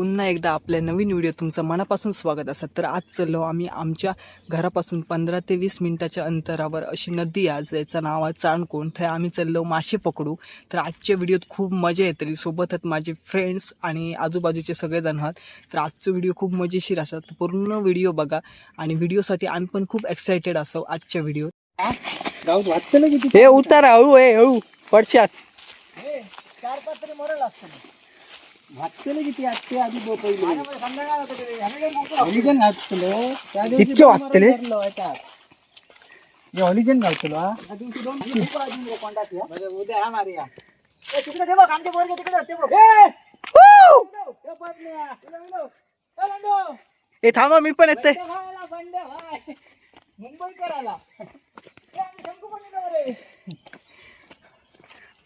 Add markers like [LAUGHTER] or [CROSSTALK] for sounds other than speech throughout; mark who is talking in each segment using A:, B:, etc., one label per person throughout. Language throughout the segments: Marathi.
A: पुन्हा एकदा आपल्या नवीन व्हिडिओ तुमचं मनापासून स्वागत असत तर आज चाललो आम्ही आमच्या घरापासून पंधरा ते वीस मिनिटाच्या अंतरावर अशी नदी आहे ज्याचं नाव आहे चाणकोण. तर आम्ही चाललो मासे पकडू. तर आजच्या व्हिडिओत खूप मजा येतली. सोबतच माझे फ्रेंड्स आणि आजूबाजूचे सगळेजण आहात. तर आजचं व्हिडिओ खूप मजेशीर असतात तर पूर्ण व्हिडिओ बघा. आणि व्हिडिओसाठी आम्ही पण खूप एक्सायटेड असो आजच्या व्हिडिओत. हे उतार हळू आहे हळू. पडशात. चार पाच तरी मरल असतं
B: वाचतले किती आधी
A: हॉलिजन
B: घातलो त्या
A: इतके वाचतले?
B: हॉलिजन घालतलो हा?
A: म्हणजे
B: उद्या हा मारिया
A: हे! थांबा मी पण येते
B: मुंबईकर आला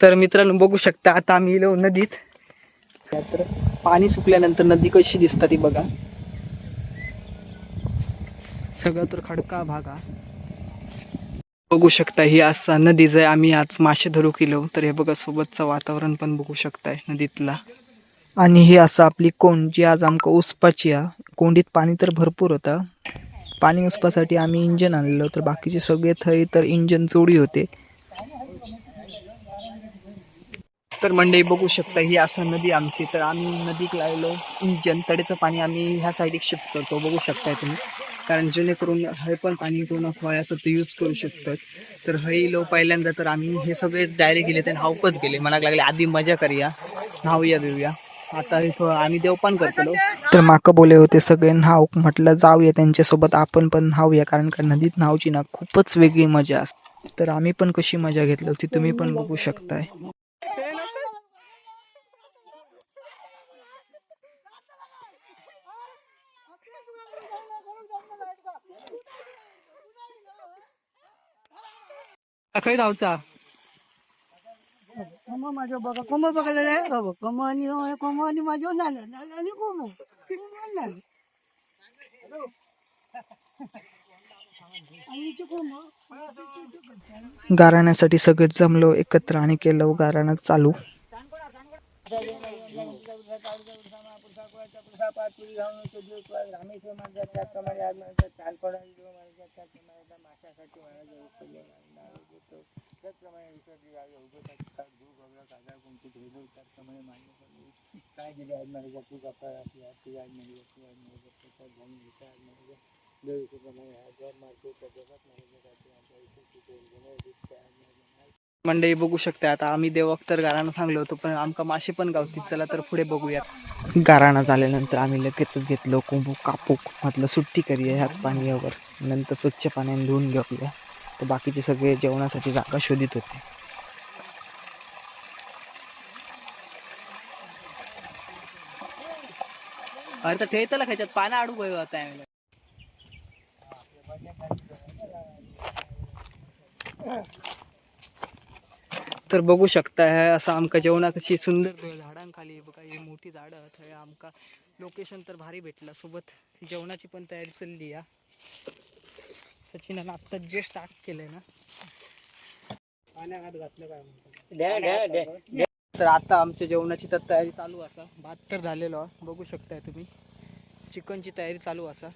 A: तर मित्रांनो बघू शकता आता आम्ही येलो नदीत. पाणी सुकल्यानंतर नदी कशी दिसतात ती बघा. सगळं तर खडका भागा. बघू शकता ही असा नदी आहे आम्ही आज मासे धरू केलो तर हे बघा सोबतचं वातावरण पण बघू शकताय नदीतला. आणि ही असं आपली कोंड जी आज आमक उसपाची हा कोंडीत पाणी तर भरपूर होतं. पाणी उसपासाठी आम्ही इंजन आणलेलो तर बाकीचे सगळे थंय तर इंजन जोडी होते. तर मंडई बघू शकता ही असं नदी आमची. तर आम्ही नदीक लागलो जनतडेचं पाणी आम्ही ह्या साईडीक शिफ्ट करतो. बघू शकताय तुम्ही. कारण जेणेकरून हे पण पाणी पूर्ण असं ते यूज करू शकतात. तर हे लो पहिल्यांदा तर आम्ही हे सगळे डायरेक्ट गेले ते न्हावपत गेले. मनाक लागले आधी मजा करूया. न्हावूया बिवूया आता इथं आम्ही देवपान करतलो. तर माका बोले होते सगळे न्हाव म्हटलं जाऊया त्यांच्यासोबत. आपण पण न्हावूया कारण का नदीत न्हावची ना खूपच वेगळी मजा असते. तर आम्ही पण कशी मजा घेतली होती तुम्ही पण बघू शकताय. खय धावचा?
B: कम माझ्या बघा कम बघायला आहे का बघ? कम आणि कम आणि माझ्या नाणं नाणं आणि कोम.
A: गाराण्यासाठी सगळे जमलो एकत्र आणि केलं गाराणं चालू. मंडळी बघू शकता आता आम्ही देवक तर गाराणं सांगलो होतो पण आमका मासे पण गावतील. चला तर पुढे बघूया गाराणा झाल्यानंतर आम्ही लगेचच घेतलो कोंबू कापूक म्हटलं सुट्टी करूया ह्याच पाण्यावर. नंतर स्वच्छ पाण्याने धुवून घेऊया. तर बाकीचे सगळे जेवणासाठी जागा शोधित होते. अरे तर ठेवताला खायच्यात. पाना अडू गयो आता तर बघू शकता हे असं आमका जेवणा कशी सुंदर झाडांखाली बघा ही मोठी झाडं थंय आमका लोकेशन तर भारी भेटला. सोबत जेवणाची पण तयारी चालली या सचिनानं आत्ता जे स्टार्ट केलंय ना.
B: पाण्यात घातलं काय
A: तर आता आमच्या जेवणाची तर तयारी चालू असा. भात तर झालेलो आहे. बघू शकताय तुम्ही. चिकनची तयारी चालू असा.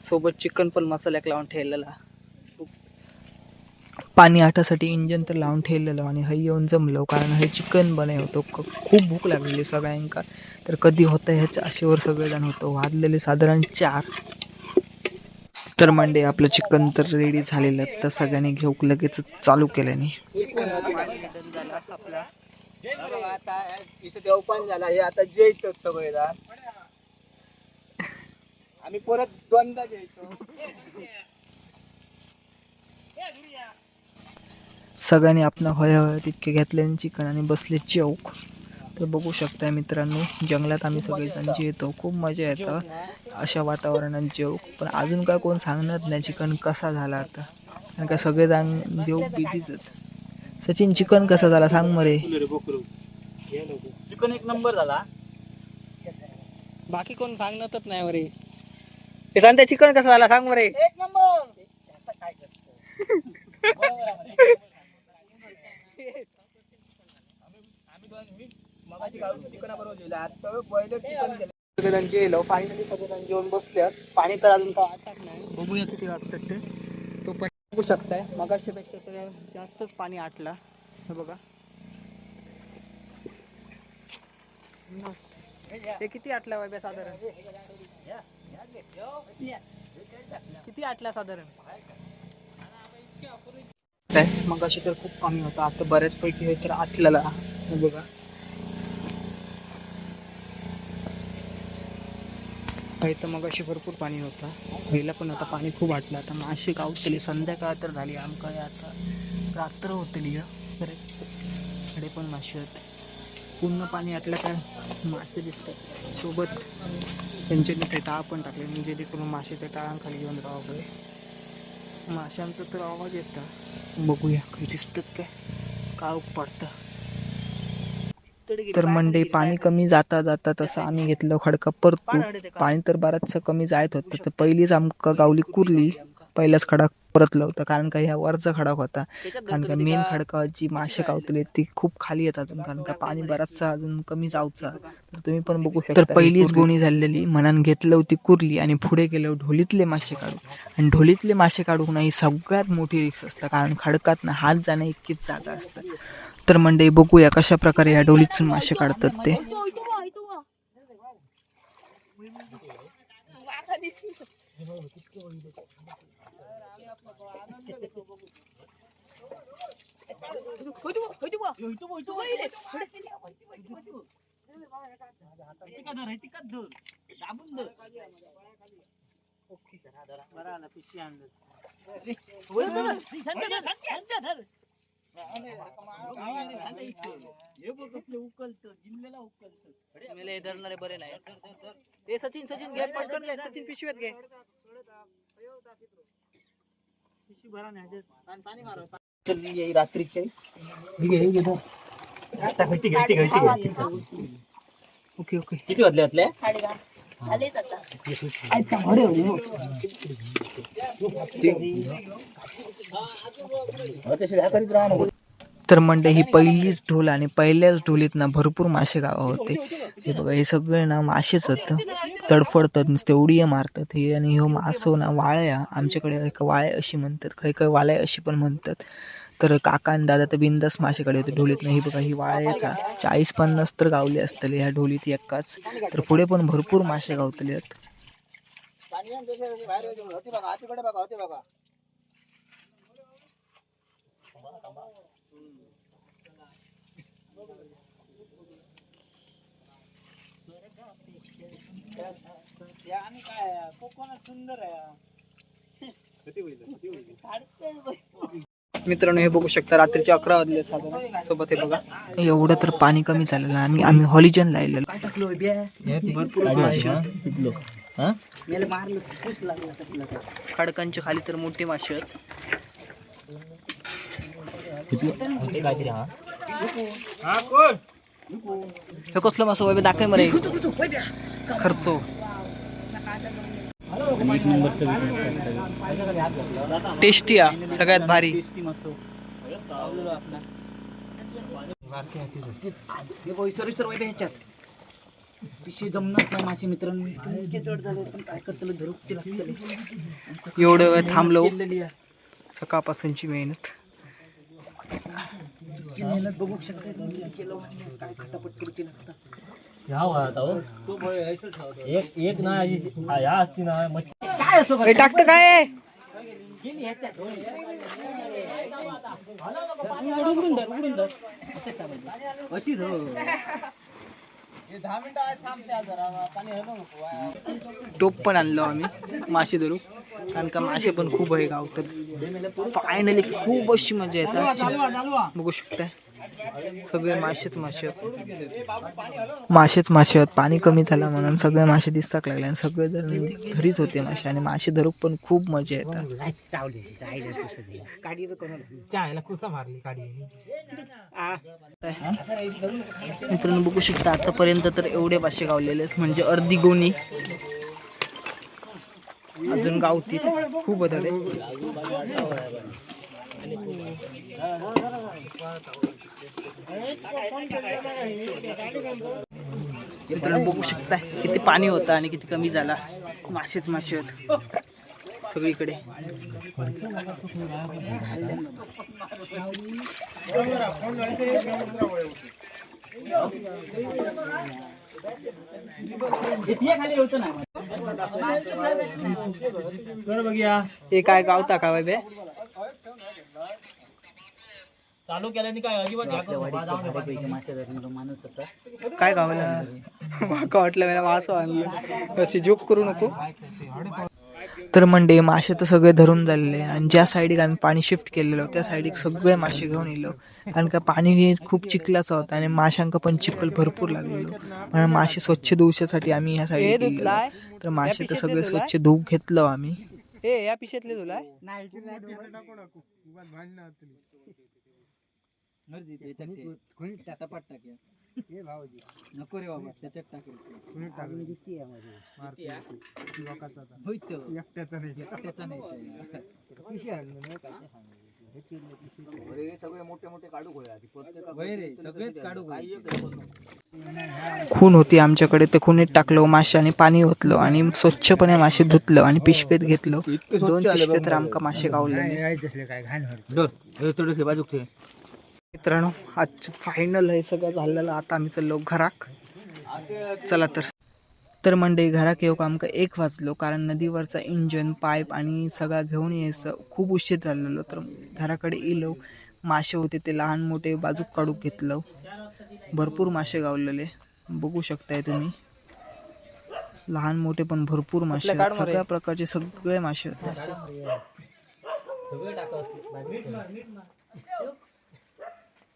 A: सोबत चिकन पण मसाल्याक लावून ठेवलेला. पाणी आटासाठी इंजन तर लावून ठेवलेलं आणि हे येऊन जमलो कारण हे चिकन बनवतो. होतो खूप भूक लागलेली सगळ्यांका. तर कधी होतं ह्याच्या आशेवर सगळेजण होतो. वाजलेले साधारण चार. तर मंडे आपलं चिकन तर रेडी झालेलं. तर सगळ्यांनी घेऊ. लगेच चालू केल्याने
B: हे आम्ही परत दोनदा
A: सगळ्यांनी आपलं हय हय तितके घेतल्याने चिकन आणि बसले चौक. तर बघू शकताय मित्रांनो जंगलात आम्ही सगळेजण जेवतो. खूप मजा येतं अशा वातावरणात जेव. पण अजून काय कोण सांगणार नाही चिकन कसा झाला आता? कारण का सगळेजण जेव बिझीच सचिन चिकन कसा झाला सांग मरे.
B: चिकन एक नंबर झाला.
A: बाकी कोण सांगणारच नाही मरे. हे सांगते चिकन कसा झाला सांग मरे.
B: एक नंबर. [LAUGHS]
A: सगळ्यांचे येलो. फायनली बसल्यात पाणी तर अजून काय आटत नाही. बघूया किती वाटतात ते. तो पण बघू शकताय. मगाशीपेक्षा तर जास्तच पाणी आटला. हे बघा. मस्त. ते किती आटला बाबा साधारण? किती आटला साधारण? मग अशी तर खूप कमी होता. आता बऱ्याचपैकी हे तर आटलेला बघा. इथं मग अशी भरपूर पाणी होता. पहिला पण आता पाणी खूप वाटलं. आता मासे गावतली संध्याकाळ तर झाली. आमकडे आता रात्र होतली तर इकडे पण मासे आहेत. पूर्ण पाणी आटलं काय मासे दिसतात. सोबत त्यांच्यानी ते टाळ पण टाकले. म्हणजे जेणेकरून मासे त्या टाळांखाली येऊन राहावे माशांचा तर आवाज येता. बघूया काही दिसतात काय? काळ पडतं तर मंडई पाणी कमी जाता जाता तसं आम्ही घेतलं खडका परतू. पाणी तर बराचसं कमी जायत होतं. तर पहिलीच आमका गावली कुरली पहिलाच खडक परतलं होतं. कारण का ह्या वरचा खडक होता. कारण का मेन खडका जी मासे गावतले ती खूप खाली येतात अजून. कारण का पाणी बराचसा अजून कमी जाऊचा. तर तुम्ही पण बघू शकता. तर पहिलीच गोणी झालेली मनान घेतलं होती कुरली आणि पुढे गेलो ढोलीतले मासे काढू. आणि ढोलीतले मासे काढू ना ही सगळ्यात मोठी रिक्स असतं. कारण खडकात ना हात जाणं इतकीच जागा असतं. तर मंडई बघूया कशा प्रकारे या डोलीतून मासे काढतात ते. बरे नाही ते सचिन सचिन घे पटकन घे सचिन पिशवीत घे रात्रीचे ओके ओके
C: किती वाजले राहा
A: तर म्हणजे ही पहिलीच ढोल आणि पहिल्याच ढोलीत ना भरपूर मासे गाव होते. हे बघा हे सगळे ना मासेच होतं तडफडतात नुसते उडी मारतात हे आणि ह्यो मासो ना वाळ्या आमच्याकडे एक वाळ्या अशी म्हणतात काही काही वाळ्या अशी पण म्हणतात. तर काका आणि दादा तर बिंदास मासेकडे होते ढोलीत. नाही बघा ही वाळ्याचा चाळीस पन्नास तर गावले असतले ह्या ढोलीत एकाच. तर पुढे पण भरपूर मासे गावतले आहेत. मित्रांनो हे बघू शकता रात्रीचे अकरा वाजले साधारण. सोबत हे बघा. एवढं तर पाणी कमी झालेलं आणि आम्ही हॉलिजन लायलेलं काय टाकलो भरपूर. खडकांच्या खाली तर मोठे मासे आहेत. हे कसलं मासं बाबा दाखय मरे खर्च. टेस्टी आ सगळ्यात भारी.
C: पिशवी जमणार नाही माझे मित्रांनो. पण काय करतलं लागतले
A: एवढं थांबलो. सकाळपासूनची मेहनत.
C: मेहनत बघू शकता तुम्ही केलं काय खटापट केली लागतं
D: एक एक ना या असती ना मच्छी.
C: काय असं
A: हे टाकतं काय?
C: धर धर धर
A: टोप पण आणलो आम्ही मासे धरू. कारण का मासे पण खूप आहे गावतात फायनली खूप अशी मजा येतात बघू शकताय. सगळे मासेच मासे आहेत. मासेच मासे आहेत. पाणी कमी झालं म्हणून सगळे मासे दिसताक लागले आणि सगळे जण घरीच होते मासे. आणि मासे धरूक पण खूप मजा येतात मित्रांनो बघू शकता आतापर्यंत तर एवढे मासे गावलेले म्हणजे अर्धी गोणी अजून गावतील खूप बदल आहे मित्रांनो बघू शकता किती पाणी होतं आणि किती कमी झाला. मासेच मासे होत सगळीकडे. हे काय गावता का बाबे?
D: चालू केल्याने काय? अजिबात
C: मासे माणूस
A: काय गावला माका वाटलं मला मासं आणलं. अशी जोक करू नको. तर मंडे मासे तर सगळे धरून झालेले आणि ज्या साईडीक आम्ही पाणी शिफ्ट केलेलं त्या साईडीक सगळे मासे घेऊन येलो कारण का पाणी खूप चिखलाचं होतं आणि माशांका पण चिखल भरपूर लागलेलो म्हणून मासे स्वच्छ धुवण्यासाठी आम्ही ह्या साईड तर मासे तर सगळे स्वच्छ धुवू घेतलं आम्ही हे या पिशेतले तुला
C: नको रे बाबा त्याच्यात टाकेल
A: खून होती आमच्याकडे तर खुनीत टाकलो माशाने पाणी ओतलं आणि स्वच्छपणे मासे धुतलं आणि पिशवेत घेतलं. दोन पिशवे तर आमका मासे गावले. मित्रांनो आज फायनल हे सगळं झालेलं. आता आम्ही चाललो घराक. चला तर. तर मंडळी घराक येऊ आमका एक वाजलो कारण नदीवरचा इंजन पाईप आणि सगळा घेऊन यायचं खूप उशीर झालेलो. तर घराकडे इलो. मासे होते ते लहान मोठे बाजूक काढून घेतलं. भरपूर मासे गावलेले. बघू शकताय तुम्ही. लहान मोठे पण भरपूर मासे. सगळ्या प्रकारचे सगळे मासे होते.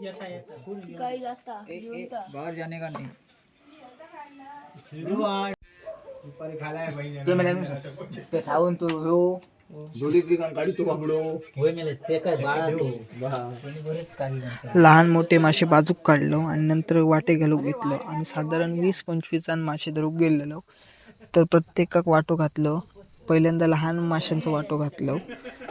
E: काही जाता घेऊन का
C: ते मला ते सावून तू हो होय मेले ते काय बाळा म्हणतात.
A: लहान मोठे मासे बाजूक काढलो आणि नंतर वाटे घालूक घेतलं आणि साधारण वीस पंचवीस जण मासे धरूक गेलेलो. तर प्रत्येकाक वाटो घातलो. पहिल्यांदा लहान माशांचं वाटो घातलो.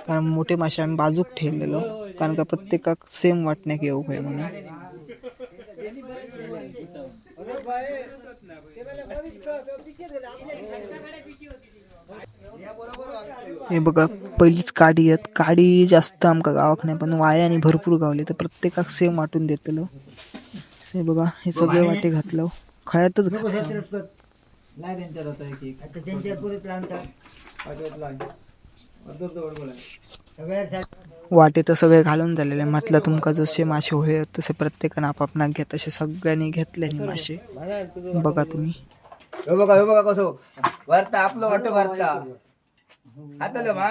A: कारण मोठे मासे आम्ही बाजूक ठेवलेलो. कारण का प्रत्येकाक सेम वाटण्याक येऊ होय म्हणून. हे बघा पहिलीच काडी आहेत. काडी जास्त आमका गावाक नाही पण वायाने भरपूर गावले तर प्रत्येकाक सेम वाटून देतलो. हे बघा हे सगळे वाटे घातलं. खळ्यातच घातलं. तर सगळे घालून झालेले म्हटलं तुमका जसे मासे होय तसे प्रत्येकानं आपापना घेत तसे सगळ्यांनी घेतले मासे. बघा तुम्ही.
F: हे बघा हे बघा कसं. भरता आपलं वाटतं भरता हातलं मा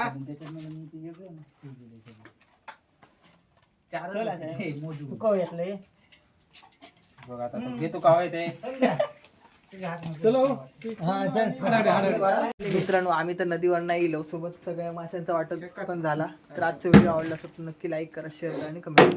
F: बघा आता तो घेतो का ते.
A: मित्रांनो आम्ही तर नदीवर नाही गेलो सोबत सगळ्या माशांचा वाटप पण झाला. तर आजचा व्हिडिओ आवडला तर नक्की लाईक करा शेअर करा आणि कमेंट